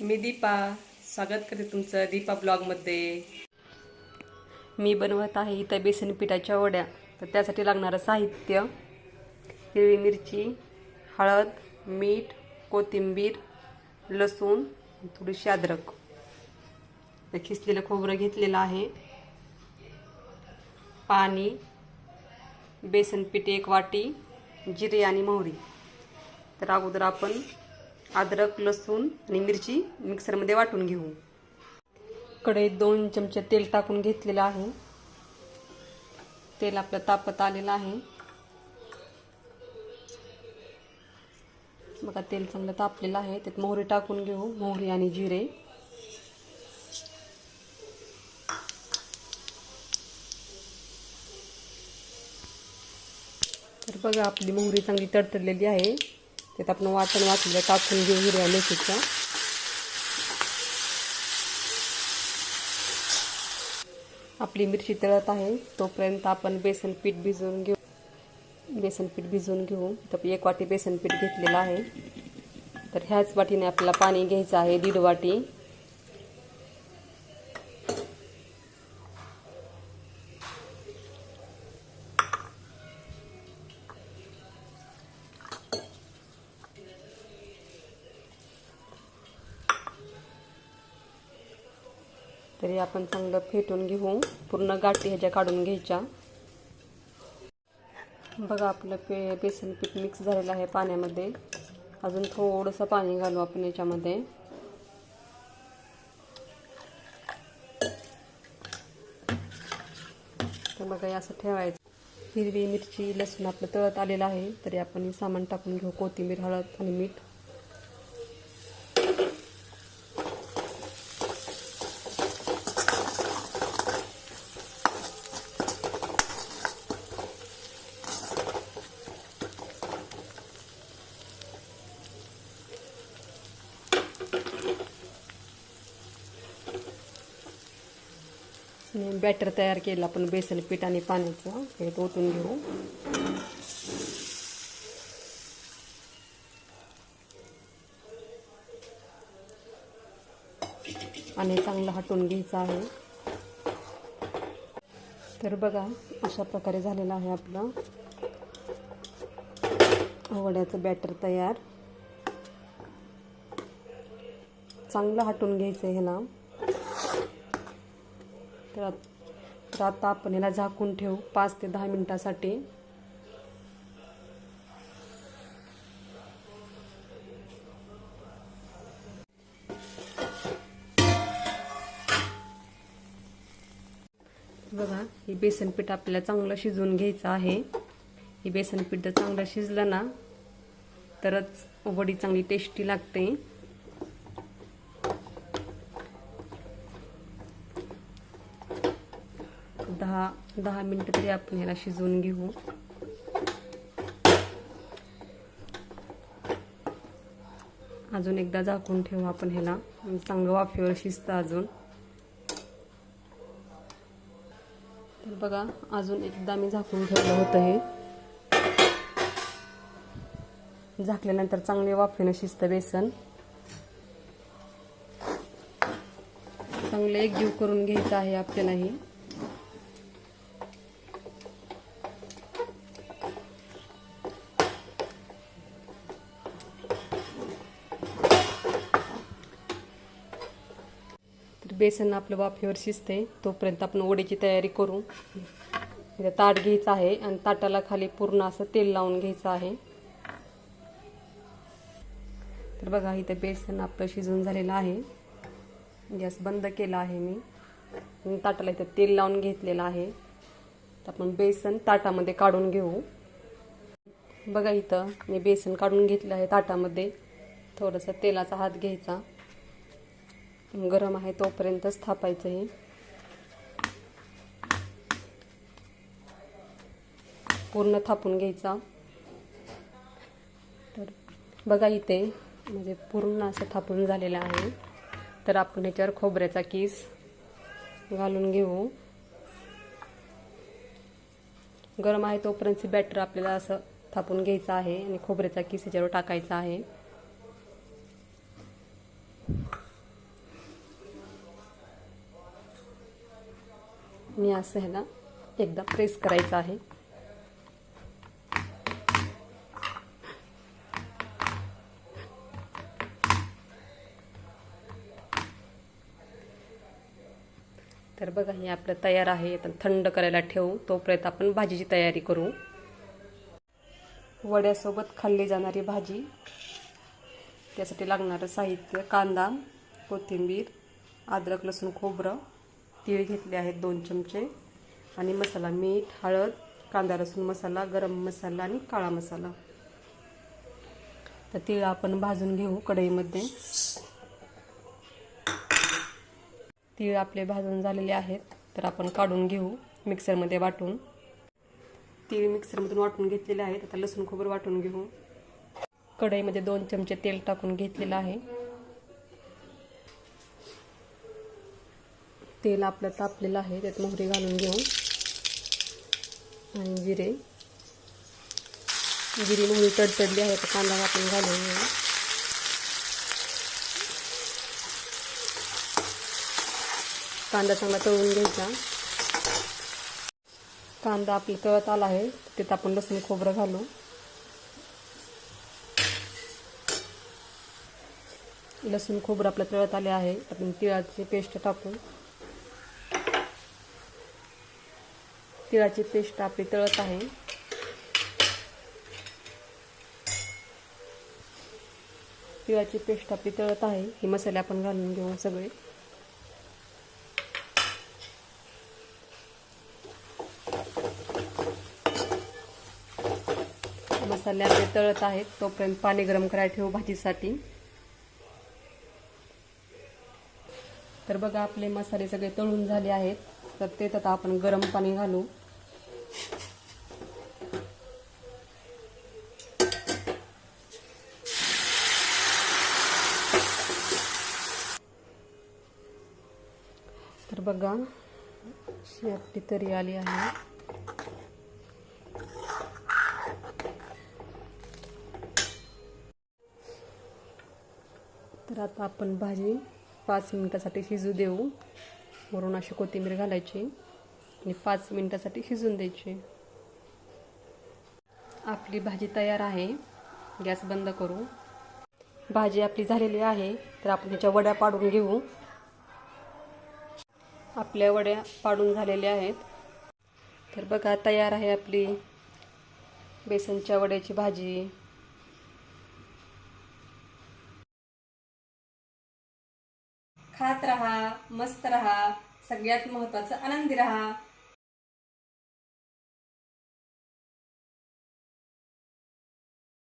मी दीपा. स्वागत करते तुमचं दीपा ब्लॉगमध्ये. मी बनवत आहे इथं बेसन पिठाच्या वड्या. तर त्यासाठी लागणारं साहित्य हिरवी मिरची हळद मीठ कोथिंबीर लसूण थोडीशी अद्रक. खिसलेलं खोबरं घेतलेलं आहे. पाणी बेसन पीठ एक वाटी जिरे आणि मोहरी. तर अगोदर आपण अद्रक लसूण आणि मिरची मिक्सरमध्ये वाटून घेऊ. कढईत दोन चमचे तेल टाकून घेतलेलं आहे. तेल आपलं तापत आलेलं आहे. बघा तेल चांगलं तापलेलं आहे. त्यात मोहरी टाकून घेऊ मोहरी आणि जिरे. तर बघा आपली मोहरी चांगली तडतडलेली आहे. त्यात आपण वाटण वाटलेलं टाकून घेऊ हिरव्या मेथीचं आपली मिरची तळत आहे, तोपर्यंत आपण बेसन पीठ भिजवून घेऊ. बेसन पीठ भिजवून घेऊ. तर एक वटी बेसन पीठ घेतलेलं आहे. तर ह्याच वाटीने आपल्याला दीड वाटी. तरी आपण चांगलं फेटून घेऊ. पूर्ण गाठी ह्याच्या काढून घ्यायच्या. बघा आपलं पे बेसन पीठ मिक्स झालेलं आहे पाण्यामध्ये. अजून थोडंसं पाणी घालू आपण याच्यामध्ये. तर बघा हे असं ठेवायचं. हिरवी मिरची लसूण आपलं तळत आलेलं आहे. तरी आपण हे सामान टाकून घेऊ कोथिंबीर हळद आणि मीठ. बॅटर तयार केलं आपण बेसन पीठ आणि पाण्याचं. हे ओतून घेऊ. आणि चांगलं हटून घ्यायचं आहे. तर बघा अशा प्रकारे झालेलं आहे आपलं. वड्याचं बॅटर तयार. चांगलं हटून घ्यायचं आहे ह्याला. तर आता आपण याला झाकून ठेवू. पाच ते दहा मिनिटासाठी. बघा हे बेसन पीठ आपल्याला चांगलं शिजवून घ्यायचं आहे. हे बेसन पीठ जर चांगलं शिजलं ना तरच वडी चांगली टेस्टी लागते. दहा दहा मिनटं तरी आपण ह्याला शिजवून घेऊ. अजून एकदा झाकून ठेवू आपण ह्याला. चांगलं वाफेवर शिजतं अजून. तर बघा अजून एकदा मी झाकून ठेवलं होतं हे. झाकल्यानंतर चांगले वाफेनं शिजतं बेसन. चांगलं एकजीव करून घ्यायचं आहे आपल्यालाही. बेसन आपलं वाफेवर शिजते. तोपर्यंत आपण वडीची तयारी करू. इथं ताट घ्यायचं आहे आणि ताटाला खाली पूर्ण असं तेल लावून घ्यायचं आहे. तर बघा इथं बेसन आपलं शिजून झालेलं आहे. गॅस बंद केला आहे मी. आणि ताटाला इथं तेल लावून घेतलेलं आहे. तर आपण बेसन ताटामध्ये काढून घेऊ. बघा इथं मी बेसन काढून घेतलं आहे ताटामध्ये. थोडंसं तेलाचा हात घ्यायचा. गरम आहे तोपर्यंतच थापायचं हे. पूर्ण थापून घ्यायचा. तर बघा इथे म्हणजे पूर्ण असं थापून झालेलं आहे. तर आपण ह्याच्यावर खोबऱ्याचा किस घालून घेऊ. गरम आहे तोपर्यंत बॅटर आपल्याला असं थापून घ्यायचं आहे आणि खोबऱ्याचा किस ह्याच्यावर टाकायचा आहे मी असं ह्याला एकदा प्रेस करायचं आहे. तर बघा हे आपलं तयार आहे. आता थंड करायला ठेवू. तोपर्यंत आपण भाजीची तयारी करू. वड्यासोबत खाल्ली जाणारी भाजी. त्यासाठी लागणारं साहित्य कांदा कोथिंबीर अद्रक लसूण खोबरं. तीळ घेतले आहेत दोन चमचे. आणि मसाला मीठ हळद कांदा लसूण मसाला गरम मसाला आणि काळा मसाला. तर तीळ आपण भाजून घेऊ कढईमध्ये. तीळ आपले भाजून झालेले आहेत तर आपण काढून घेऊ मिक्सरमध्ये वाटून. तीळ मिक्सरमधून वाटून घेतलेले आहेत आता लसूण खोबरं वाटून घेऊ. कढईमध्ये दोन चमचे तेल टाकून घेतलेलं आहे. तेल आपलं तापलेलं आहे त्यात मोहरी घालून घेऊ आणि जिरे. जिरी मोहरी तडतडली आहे तर कांदा आपण घालून घेऊ. कांदा चांगला तळून घ्यायचा. कांदा आपला तळत आला आहे तिथं आपण लसूण खोबरं घालू. लसूण खोबरं आपलं तळत आले आहे आपण तिळाची पेस्ट टाकू. तिळाची पेस्ट आपली तळत आहे. तिळाची पेस्ट आपली तळत आहे. हे मसाले आपण घालून घेऊ सगळे. मसाले आपले तळत आहेत. तोपर्यंत पाणी गरम करायला ठेवू भाजीसाठी. तर बघा आपले मसाले सगळे तळून झाले आहेत. तर ते आता आपण गरम पाणी घालू. बघा. अशी आपली तरी आली आहे. तर आता आपण भाजी पाच मिनिटासाठी शिजू देऊ. वरून अशी कोथिंबीर घालायची आणि पाच मिनिटासाठी शिजून द्यायची. आपली भाजी तयार आहे. गॅस बंद करू. भाजी आपली झालेली आहे. तर आपण त्याच्या वड्या पाडून घेऊ. आपल्या वड्या पाडून झालेल्या आहेत. तर बघा तयार आहे आपली बेसनच्या वड्याची भाजी. खात रहा मस्त रहा सगळ्यात महत्वाचं आनंदी रहा.